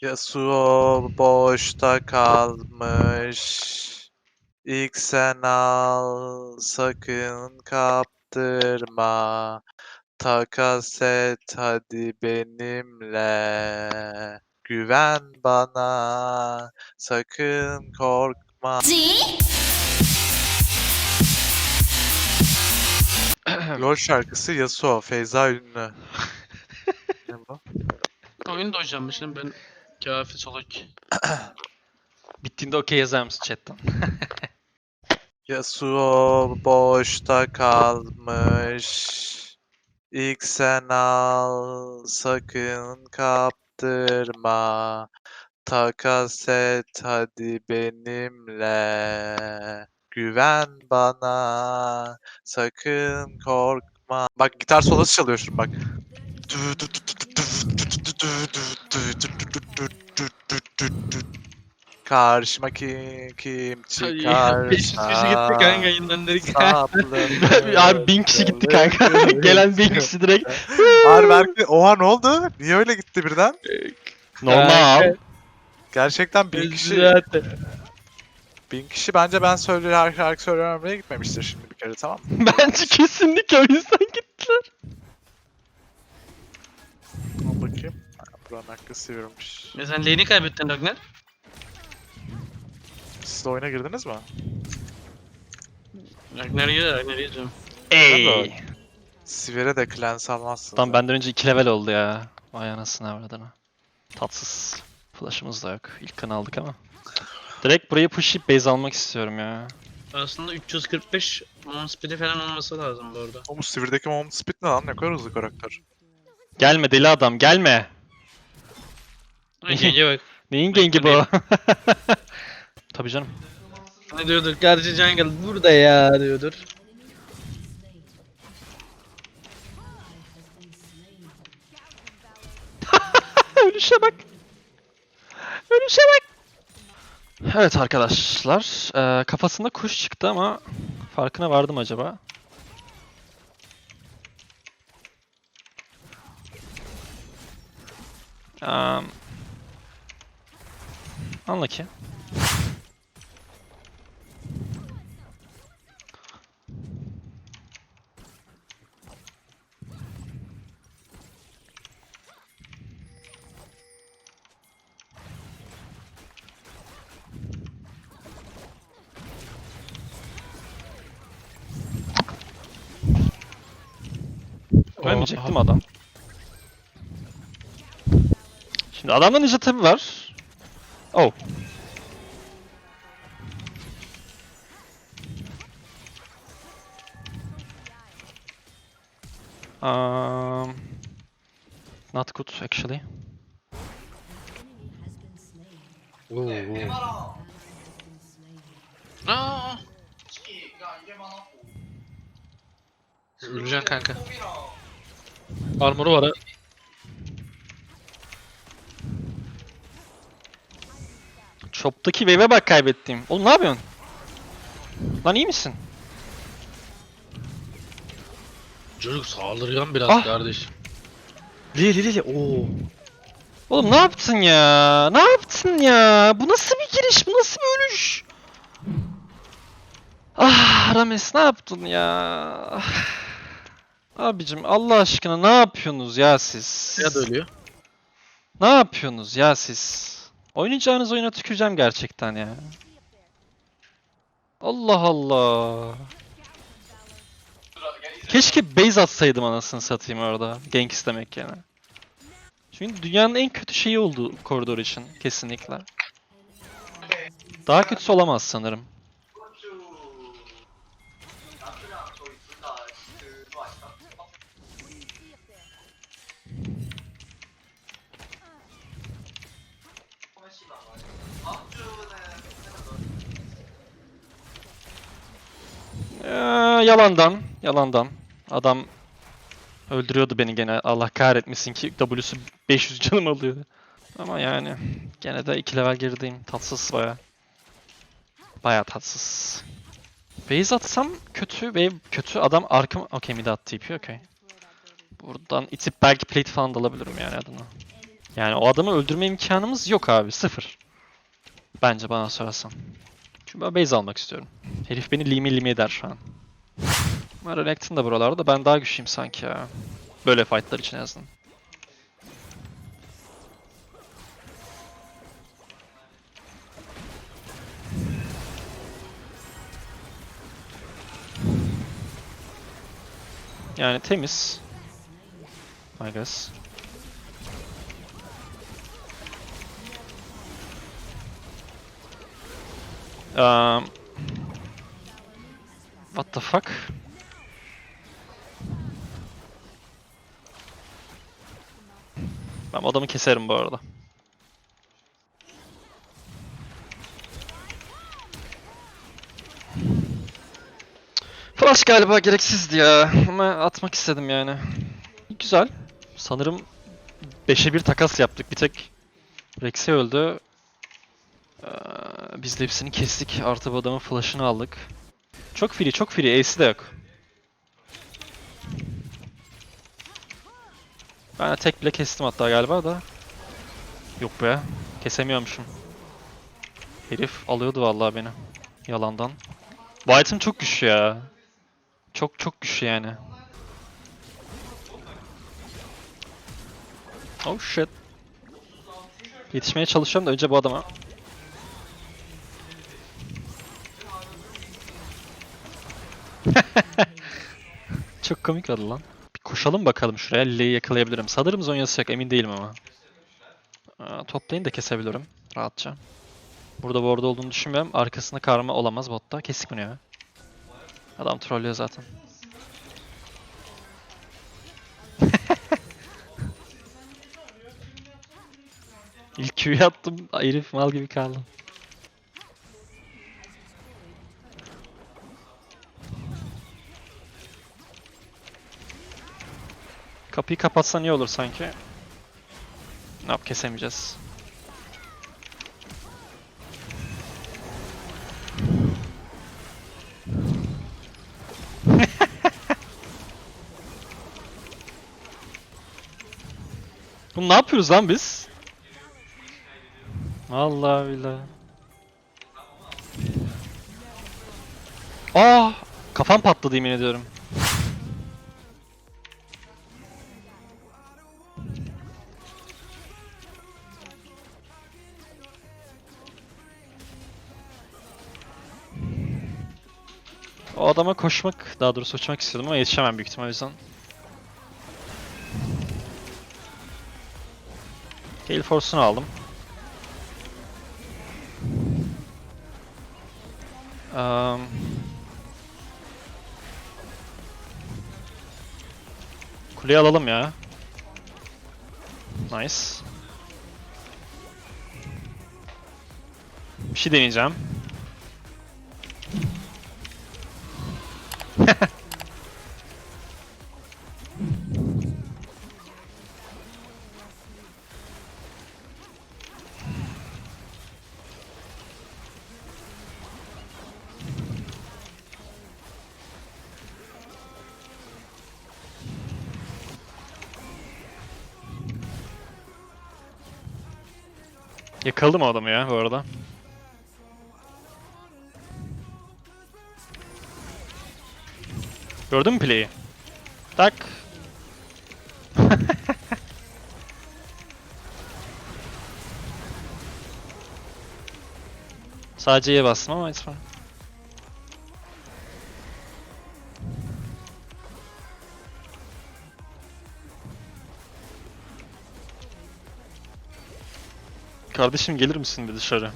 Yasuo boşta kalmış. İlk sen al, sakın kaptırma. Takas et hadi benimle. Güven bana, sakın korkma. LOL şarkısı Yasuo, Feyza Ünlü. ne bu? Oyun da hocammışım ben kafi soluk. Bittiğinde okey yazar mısın chatten? Yasuo boşta kalmış. İlk sen al, sakın kaptırma. Takas et hadi benimle. Güven bana, sakın korkma. Bak gitar solosu çalıyor şimdi bak. Karşıma kim kim çıkarsa 500 kişi gitti kanka saplanır. Abi bin kişi gitti kanka. Gelen bin kişi direkt. Harbi herkes- Oha ne oldu? Niye öyle gitti birden? Normal. Gerçekten bin kişi, Zaten. bin kişi bence ben söylüyor her şarkı söylememeye gitmemiştir şimdi bir kere tamam mı? Bence kesinlikle o yüzden gittiler. Al bakayım. Buranın hakkı sivrilmiş. Ya sen lane'i kaybettin Ragnar. Siz de oyuna girdiniz mi? Ragnar yiyor Ragnar yiyeceğim. Ey. Sivir'e de cleanse almazsınız. Tam benden önce 2 level oldu ya. Vay anasını avradını. Tatsız. Flash'ımız da yok. İlk kan aldık ama. Direkt burayı pushlayıp base almak istiyorum ya. Aslında 345 mount speed'i falan olması lazım bu arada. O bu Sivir'deki moment speed ne lan? Ne kadar hızlı karakter. Gelme deli adam gelme. Ay genge bak. Neyin gengi bu? Tabii canım. Ne diyordur? Karşı jungle burada ya diyordur. Ölüşe bak. Ölüşe bak. Evet arkadaşlar. eee, kafasında kuş çıktı ama farkına vardım acaba. Um, Unlucky. Ölmeyecek değil mi adam? Şimdi adamda ninja tabi var. Oh. Um, not good actually. Aa! Öleceksin kanka. Armoru var ha. Chop'taki wave'e bak kaybettiğim. Oğlum ne yapıyorsun? Lan iyi misin? Çocuk saldırgan biraz Ah! kardeş. Li li li li. Oo. Oğlum ne yaptın ya? Ne yaptın ya? Bu nasıl bir giriş? Bu nasıl bir ölüş? Ah Rames ne yaptın ya? Ah. Abicim Allah aşkına ne yapıyorsunuz ya siz Ya da ölüyor. Ne yapıyorsunuz ya siz? Oynayacağınız oyuna tüküreceğim gerçekten ya. Allah Allah. Keşke base atsaydım anasını satayım orada. Gank istemek yerine. Çünkü dünyanın en kötü şeyi oldu koridor için kesinlikle. Daha kötüsü olamaz sanırım. Ee, yalandan, yalandan. Adam öldürüyordu beni gene. Allah kahretmesin ki W'su 500 canım alıyordu. Ama yani gene de 2 level gerideyim. Tatsız baya. Baya tatsız. Base atsam kötü ve kötü adam arkam... Okey mid attı TP okey. Buradan itip belki plate falan da alabilirim yani adına. Yani o adamı öldürme imkanımız yok abi. Sıfır. Bence bana sorarsan. Çünkü ben base almak istiyorum. Herif beni limi limi eder şu an. Ama Renekton da buralarda ben daha güçlüyüm sanki ya. Böyle fightlar için azından. Yani temiz. I guess. Um, what the fuck? Ben adamı keserim bu arada. Flash galiba gereksizdi ya ama atmak istedim yani. Güzel. Sanırım 5'e 1 takas yaptık. Bir tek Rex'e öldü. Ee, biz de hepsini kestik. Artı adamın flash'ını aldık. Çok free, çok free. Ace'i de yok. Ben tek bile kestim hatta galiba da. Yok be. Kesemiyormuşum. Herif alıyordu vallahi beni. Yalandan. Bu çok güçlü ya. Çok çok güçlü yani. Oh shit. Yetişmeye çalışıyorum da önce bu adama. Çok komik oldu lan. Bir koşalım bakalım şuraya. Lile'yi yakalayabilirim. Sanırım zonyası yok emin değilim ama. Aa, toplayın da kesebilirim rahatça. Burada bu arada olduğunu düşünmüyorum. Arkasında karma olamaz botta. Kesik bunu ya. Adam trollüyor zaten. İlk Q'yu attım. Herif mal gibi kaldı. Kapıyı kapatsan iyi olur sanki. Ne yap kesemeyeceğiz. Oğlum ne yapıyoruz lan biz? Vallahi billahi. Aa, kafam patladı yemin ediyorum. O adama koşmak, daha doğrusu uçmak istiyordum ama yetişemem büyük ihtimal o yüzden. Gale Force'unu aldım. Um, kuleyi alalım ya. Nice. Bir şey deneyeceğim. Yakaladım adamı ya bu arada. Gördün mü play'i? Tak. Sadece E bastım ama it's fine. Kardeşim gelir misin bir dışarı?